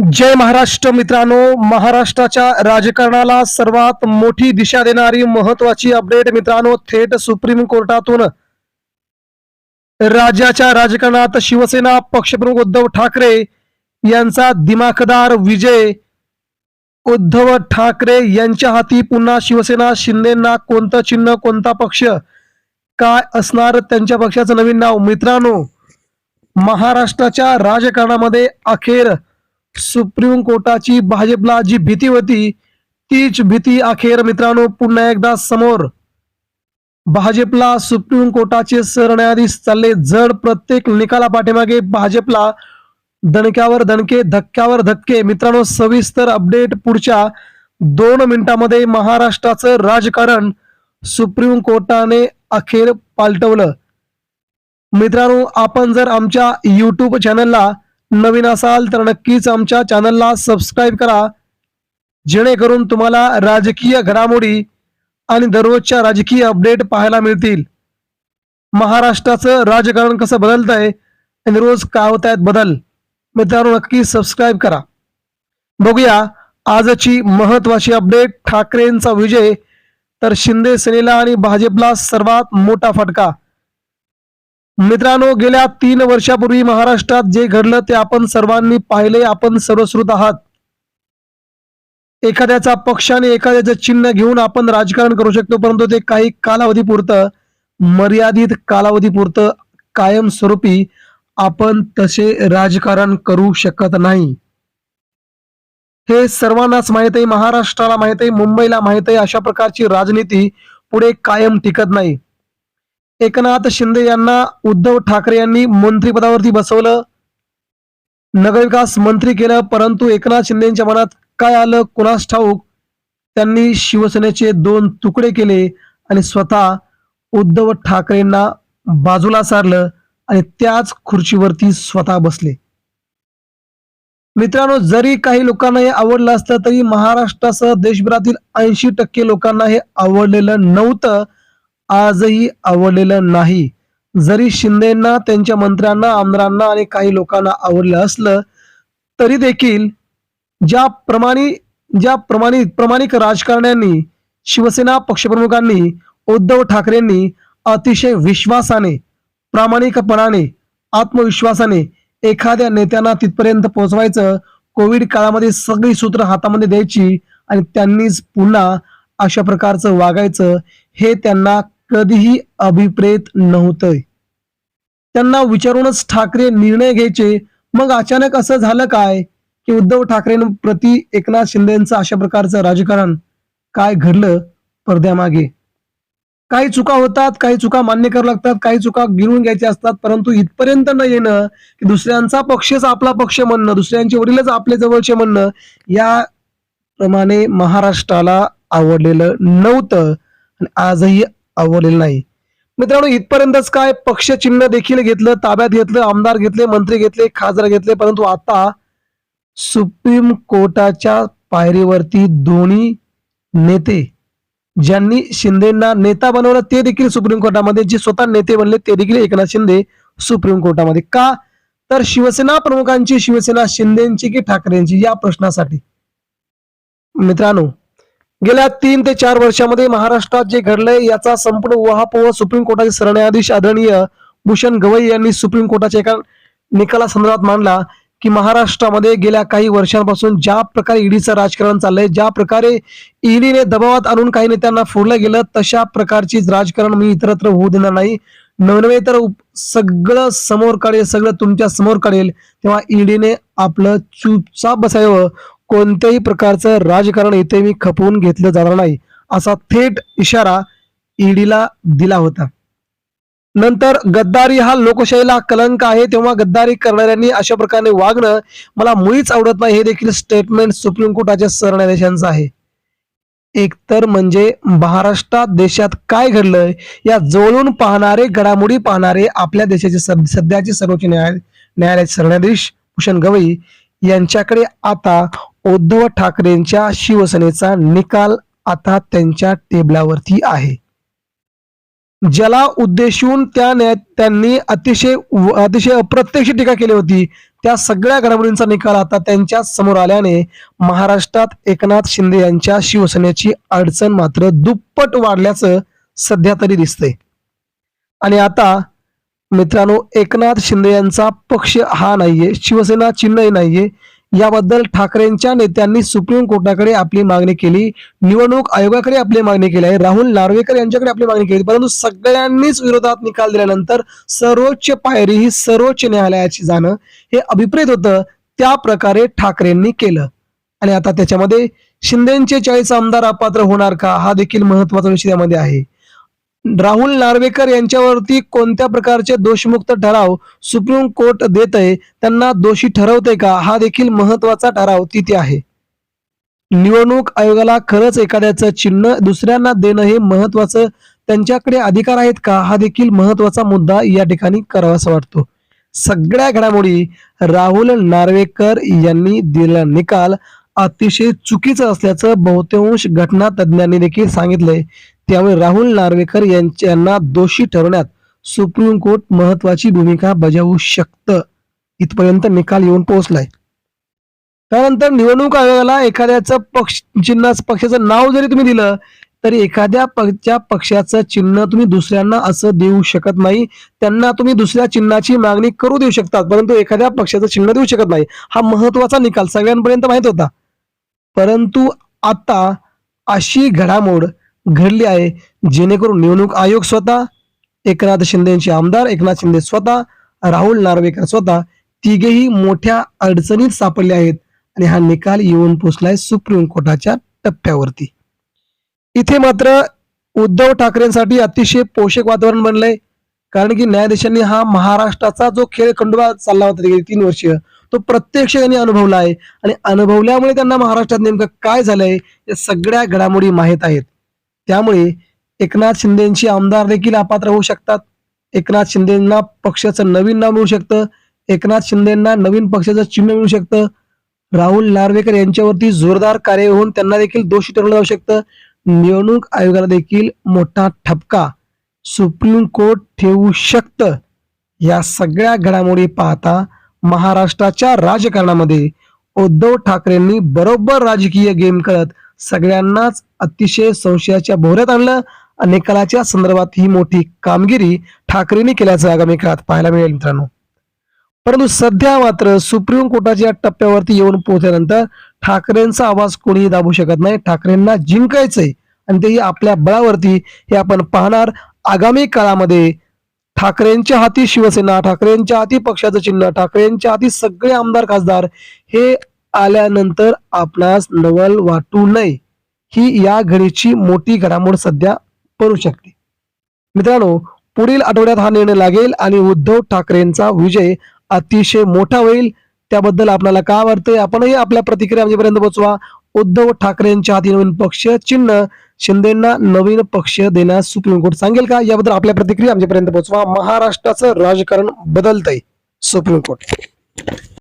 जय महाराष्ट्र मित्रांनो महाराष्ट्राच्या राजकारणाला सर्वात मोठी दिशा देणारी महत्वाची अपडेट मित्रांनो थेट सुप्रीम कोर्टातून. राज्याच्या राजकारणात शिवसेना पक्षप्रमुख उद्धव ठाकरे यांचा दिमाखदार विजय. उद्धव ठाकरे यांच्या हाती पुन्हा शिवसेना शिंदेना कोणतं चिन्ह कोणता पक्ष? काय असणार त्यांच्या पक्षाचं नवीन नाव? मित्रांनो महाराष्ट्राच्या राजकारणामध्ये अखेर सुप्रीम कोर्टाची भाजपला जी भीती होती तीच भीती अखेर मित्रांनो पुन्हा एकदा समोर. भाजपला सुप्रीम कोर्टाचे सरन्यायाधीश चालले जड प्रत्येक निकाला पाठीमागे भाजपला दणक्यावर दणके धक्क्यावर धक्के. मित्रांनो सविस्तर अपडेट पुढच्या दोन मिनिटांमध्ये महाराष्ट्राचं राजकारण सुप्रीम कोर्टाने अखेर पालटवलं. मित्रांनो आपण जर आमच्या यूट्यूब चॅनलला नवीन असाल तर नक्कीच आमच्या चॅनलला सबस्क्राईब करा. जेणेकरून तुम्हाला राजकीय घडामोडी आणि दररोजच्या राजकीय अपडेट पाहायला मिळतील. महाराष्ट्राचं राजकारण कसं बदलत आहे आणि रोज काय होत आहेत बदल मित्रांनो नक्की सबस्क्राईब करा. बघूया आजची महत्वाची अपडेट ठाकरेंचा विजय. तर शिंदे सेनेला आणि भाजपला सर्वात मोठा फटका. मित्रांनो गेल्या तीन वर्षापूर्वी महाराष्ट्रात जे घडलं ते आपण सर्वांनी पाहिले आपण सर्वश्रुत आहात. एखाद्याचा पक्ष आणि एखाद्याचं चिन्ह घेऊन आपण राजकारण करू शकतो परंतु ते काही कालावधीपुरतं मर्यादित कालावधीपुरतं कायमस्वरूपी आपण तसे राजकारण करू शकत नाही. हे सर्वांनाच माहीत आहे महाराष्ट्राला माहीत आहे मुंबईला माहीत आहे अशा प्रकारची राजनीती पुढे कायम टिकत नाही. एकनाथ शिंदे यांना उद्धव ठाकरे यांनी मंत्रिपदावरती बसवलं. नगरविकास मंत्री केलं परंतु एकनाथ शिंदेच्या मनात काय आलं? कुणास ठाऊक? त्यांनी शिवसेनेचे दोन तुकडे केले आणि स्वतः उद्धव ठाकरेंना बाजूला सारलं आणि त्याच खुर्चीवरती स्वतः बसले. मित्रांनो जरी काही लोकांना हे आवडलं असतं तरी महाराष्ट्रासह देशभरातील ऐंशी टक्के लोकांना हे आवडलेलं नव्हतं. आजही आवडलेलं नाही. जरी शिंदेना त्यांच्या मंत्र्यांना आमदारांना आणि काही लोकांना आवडलं असलं तरी देखील ज्या प्रमाणी ज्या प्रमाणित प्रामाणिक राजकारण्यांनी शिवसेना पक्षप्रमुखांनी उद्धव ठाकरेंनी अतिशय विश्वासाने प्रामाणिकपणाने आत्मविश्वासाने एखाद्या नेत्यांना तिथपर्यंत पोहोचवायचं कोविड काळामध्ये सगळी सूत्र हातामध्ये द्यायची आणि त्यांनीच पुन्हा अशा प्रकारचं वागायचं हे त्यांना कधीही अभिप्रेत नव्हतं त्यांना विचारूनच ठाकरे निर्णय घ्यायचे. मग अचानक असं झालं काय? की उद्धव ठाकरें प्रति एकनाथ शिंदेचं अशा प्रकारचं राजकारण काय घडलं पडद्यामागे? काही चुका होतात काही चुका मान्य करावं लागतात काही चुका गिळून घ्यायच्या असतात परंतु इथपर्यंत न येणं की दुसऱ्यांचा पक्षच आपला पक्ष म्हणणं दुसऱ्यांचे वडीलच आपले जवळचे म्हणणं या प्रमाणे महाराष्ट्राला आवडलेलं नव्हतं. आणि आजही आवडलेलं नाही. मित्रांनो इथपर्यंतच काय पक्ष चिन्ह देखील घेतलं ताब्यात घेतलं आमदार घेतले मंत्री घेतले खासदार घेतले परंतु आता सुप्रीम कोर्टाच्या पायरीवरती दोन्ही नेते ज्यांनी शिंदेना नेता बनवलं ते देखील सुप्रीम कोर्टामध्ये जे स्वतः नेते बनले ते देखील एकनाथ शिंदे सुप्रीम कोर्टामध्ये. का? तर शिवसेना प्रमुखांची शिवसेना शिंदेची की ठाकरेंची या प्रश्नासाठी. मित्रांनो गेल्या तीन ते चार वर्षामध्ये महाराष्ट्रात जे घडलंय याचा संपूर्ण उहापोह सुप्रीम कोर्टाचे सरन्यायाधीश आदरणीय भूषण गवई यांनी सुप्रीम कोर्टाच्या एका निकालासंदर्भात मांडला की महाराष्ट्रामध्ये गेल्या काही वर्षांपासून ज्या प्रकारे ईडीचं राजकारण चाललंय ज्या प्रकारे ईडीने दबावात आणून काही नेत्यांना फोडलं गेलं तशा प्रकारचीच राजकारण मी इतरत्र होऊ देणार नाही. नवनवे तर सगळं समोर काढेल सगळं तुमच्यासमोर काढेल तेव्हा ईडीने आपलं चुपचाप बसावं कोणत्याही प्रकारचं राजकारण इथे मी खपवून घेतलं जाणार नाही असा थेट इशारा ईडीला दिला होता. नंतर गद्दारी हा लोकशाहीला कलंक आहे तेव्हा गद्दारी करणाऱ्यांनी अशा प्रकारे वागणं मला मुळीच आवडत नाही हे देखील स्टेटमेंट सुप्रीम कोर्टाच्या सरन्यायाधीशांचं आहे. एकतर म्हणजे महाराष्ट्रात देशात काय घडलंय या जवळून पाहणारे घडामोडी पाहणारे आपल्या देशाचे सध्याचे सर्वोच्च न्यायालय न्यायालयाचे सरन्यायाधीश भूषण गवई यांच्याकडे आता उद्धव ठाकरेंच्या शिवसेनेचा निकाल आता त्यांच्या टेबलावरती आहे. ज्याला उद्देशून त्या त्यांनी अतिशय अतिशय अप्रत्यक्ष टीका केली होती. त्या सगळ्या घडामोडींचा निकाल आता त्यांच्यासमोर आल्याने महाराष्ट्रात एकनाथ शिंदे यांच्या शिवसेनेची अडचण मात्र दुप्पट वाढल्याचं सध्या तरी दिसतंय. आणि आता मित्रांनो एकनाथ शिंदे यांचा पक्ष हा नाहीये शिवसेना चिन्हही नाहीये. याबद्दल ठाकरेंच्या नेत्यांनी सुप्रीम कोर्टाकडे आपली मागणी केली. निवडणूक आयोगाकडे आपली मागणी केली आहे. राहुल नार्वेकर यांच्याकडे आपली मागणी केली. परंतु सगळ्यांनीच विरोधात निकाल दिल्यानंतर सर्वोच्च पायरी ही सर्वोच्च न्यायालयाची जाणं हे अभिप्रेत होतं. त्या प्रकारे ठाकरेंनी केलं. आणि आता त्याच्यामध्ये शिंदेचे चाळीस आमदार अपात्र होणार का? हा देखील महत्त्वाचा विषय त्यामध्ये आहे. राहुल नार्वेकर यांच्यावरती कोणत्या प्रकारचे दोषमुक्त ठराव सुप्रीम कोर्ट देत आहे त्यांना दोषी ठरवते का? हा देखील महत्त्वाचा ठराव तिथे आहे. निवडणूक आयोगाला खरंच एखाद्याचं चिन्ह दुसऱ्यांना देणं हे महत्वाचं त्यांच्याकडे अधिकार आहेत का? हा देखील महत्त्वाचा मुद्दा या ठिकाणी करावासा वाटतो. सगळ्या घडामोडी राहुल नार्वेकर यांनी दिलेला निकाल अतिशय चुकीचं असल्याचं बहुतांश घटना तज्ज्ञांनी देखील सांगितलंय. त्यामुळे राहुल नार्वेकर यांच्यांना दोषी ठरवण्यात सुप्रीम कोर्ट महत्वाची भूमिका बजावू शकतं. इथपर्यंत निकाल येऊन पोहोचलाय. त्यानंतर निवडणूक आयोगाला एखाद्याचं पक्ष चिन्ह पक्षाचं नाव जरी तुम्ही दिलं तरी एखाद्या पक्षच्या पक्षाचं चिन्ह तुम्ही दुसऱ्यांना असं देऊ शकत नाही. त्यांना तुम्ही दुसऱ्या चिन्हाची मागणी करू देऊ शकतात परंतु एखाद्या पक्षाचं चिन्ह देऊ शकत नाही. हा महत्त्वाचा निकाल सगळ्यांपर्यंत माहीत होता. परंतु आता अशी घडामोड घडली आहे. जेणेकरून निवडणूक आयोग स्वतः एकनाथ शिंदे यांचे आमदार एकनाथ शिंदे स्वतः राहुल नार्वेकर स्वतः तिघेही मोठ्या अडचणीत सापडले आहेत आणि हा निकाल येऊन पोचलाय सुप्रीम कोर्टाच्या टप्प्यावरती. इथे मात्र उद्धव ठाकरेंसाठी अतिशय पोषक वातावरण बनलंय कारण की न्यायाधीशांनी हा महाराष्ट्राचा जो खेळ खंडोबा चालला होता गेली तीन वर्ष तो प्रत्यक्ष त्यांनी अनुभवला आहे. आणि अनुभवल्यामुळे त्यांना महाराष्ट्रात नेमकं काय झालंय या सगळ्या घडामोडी माहीत आहेत. त्यामुळे एकनाथ शिंदेची आमदार देखील अपात्र होऊ शकतात. एकनाथ शिंदेना पक्षाचं नवीन नाव मिळू शकतं. एकनाथ शिंदेना नवीन पक्षाचं चिन्ह मिळू शकतं. राहुल नार्वेकर यांच्यावरती जोरदार कार्य होऊन त्यांना देखील दोषी ठरवलं जाऊ शकतं. निवडणूक आयोगाला देखील मोठा ठपका सुप्रीम कोर्ट ठेवू शकतं. या सगळ्या घडामोडी पाहता महाराष्ट्राच्या राजकारणामध्ये उद्धव ठाकरेंनी बरोबर राजकीय गेम करत सगळ्यांनाच अतिशय संशयाच्या भोवऱ्यात आणलं आणि निकालाच्या संदर्भात ही मोठी कामगिरी ठाकरेंनी केल्याचं आगामी काळात पाहायला मिळेल मित्रांनो. परंतु सध्या मात्र सुप्रीम कोर्टाच्या टप्प्यावरती येऊन पोहोचल्यानंतर ठाकरेंचा आवाज कोणीही दाबू शकत नाही. ठाकरेंना जिंकायचंय आणि तेही आपल्या बळावरती हे आपण पाहणार आगामी काळामध्ये. ठाकरेंच्या हाती शिवसेना ठाकरेंच्या हाती पक्षाचं चिन्ह ठाकरेंच्या हाती सगळे आमदार खासदार हे आल्यानंतर आपणास नवल वाटू नये. ही या घडीची मोठी घडामोड सध्या पडू शकते. मित्रांनो पुढील आठवड्यात हा निर्णय लागेल आणि उद्धव ठाकरेंचा विजय अतिशय मोठा होईल. त्याबद्दल आपल्याला काय वाटतंय? आपणही आपल्या प्रतिक्रिया म्हणजे आमच्यापर्यंत पोहोचवा उद्धव ठाकरेंच्या हाती नवीन पक्ष चिन्ह. शिंदेना नवीन पक्ष देण्यास सुप्रीम कोर्ट सांगेल का? याबद्दल आपल्या प्रतिक्रिया म्हणजे आमच्यापर्यंत पोहोचवा महाराष्ट्राचं राजकारण बदलतंय सुप्रीम कोर्ट.